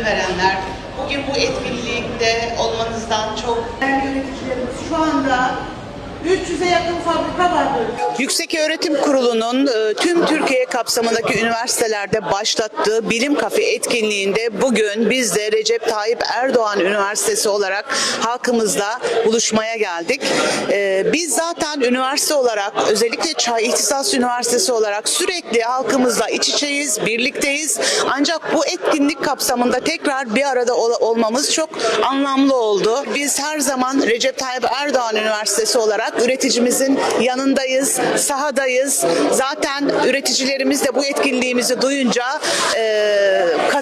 gönül verenler, bugün bu etkinlikte olmanızdan çok... Yöneticilerimiz şu anda 300'e yakın fabrika vardır. Yüksek Öğretim Kurulu'nun e, tüm Türkiye kapsamındaki üniversitelerde başlattığı bilim kafe etkinliğinde bugün biz de Recep Tayyip Erdoğan Üniversitesi olarak halkımızla buluşmaya geldik. E, Biz zaten üniversite olarak özellikle Çay İhtisas Üniversitesi olarak sürekli halkımızla iç içeyiz, birlikteyiz. Ancak bu etkinlik kapsamında tekrar bir arada ol- olmamız çok anlamlı oldu. Biz her zaman Recep Tayyip Erdoğan Üniversitesi olarak üreticimizin yanındayız, sahadayız. Zaten üreticilerimiz de bu etkinliğimizi duyunca e,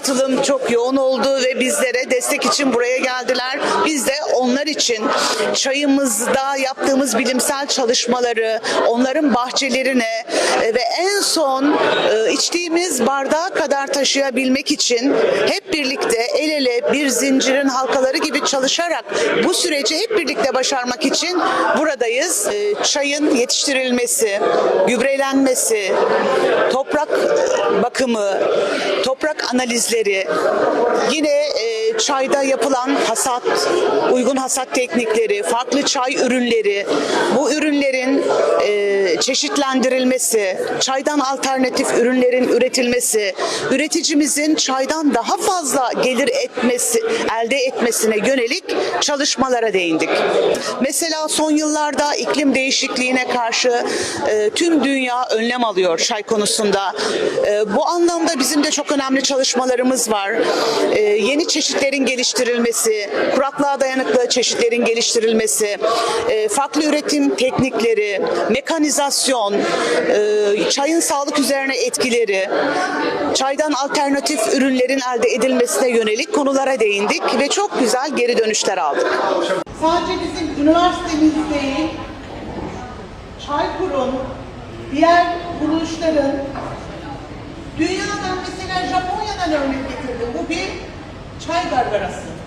katılım çok yoğun oldu ve bizlere destek için buraya geldiler. Biz de onlar için çayımızda yaptığımız bilimsel çalışmaları, onların bahçelerine e, ve en son e, içtiğimiz bardağa kadar taşıyabilmek için hep birlikte el ele bir zincirin halkaları gibi çalışarak bu süreci hep birlikte başarmak için buradayız. E, Çayın yetiştirilmesi, gübrelenmesi, toprak bakımı, toprak analizleri, yine e, çayda yapılan hasat, uygun hasat teknikleri, farklı çay ürünleri, bu ürünlerin e, çeşitlendirilmesi, çaydan alternatif ürünlerin üretilmesi, üreticimizin çaydan daha fazla gelir etmesi, elde etmesine yönelik çalışmalara değindik. Mesela son yıllarda iklim değişikliğine karşı e, tüm dünya önlem alıyor çay konusunda. Bu anlamda bizim de çok önemli çalışmalarımız var. E, yeni çeşitlerin geliştirilmesi, kuraklığa dayanıklı çeşitlerin geliştirilmesi, e, farklı üretim teknikleri, mekanizasyon, e, çayın sağlık üzerine etkileri, çaydan alternatif ürünlerin elde edilmesine yönelik konulara değindik ve çok güzel geri dönüşler aldık. Sadece bizim üniversitemiz değil, Çaykur'un, diğer kuruluşların, dünyadan mesela Japonya'dan örnek getirdim. Bu bir çay gargarası.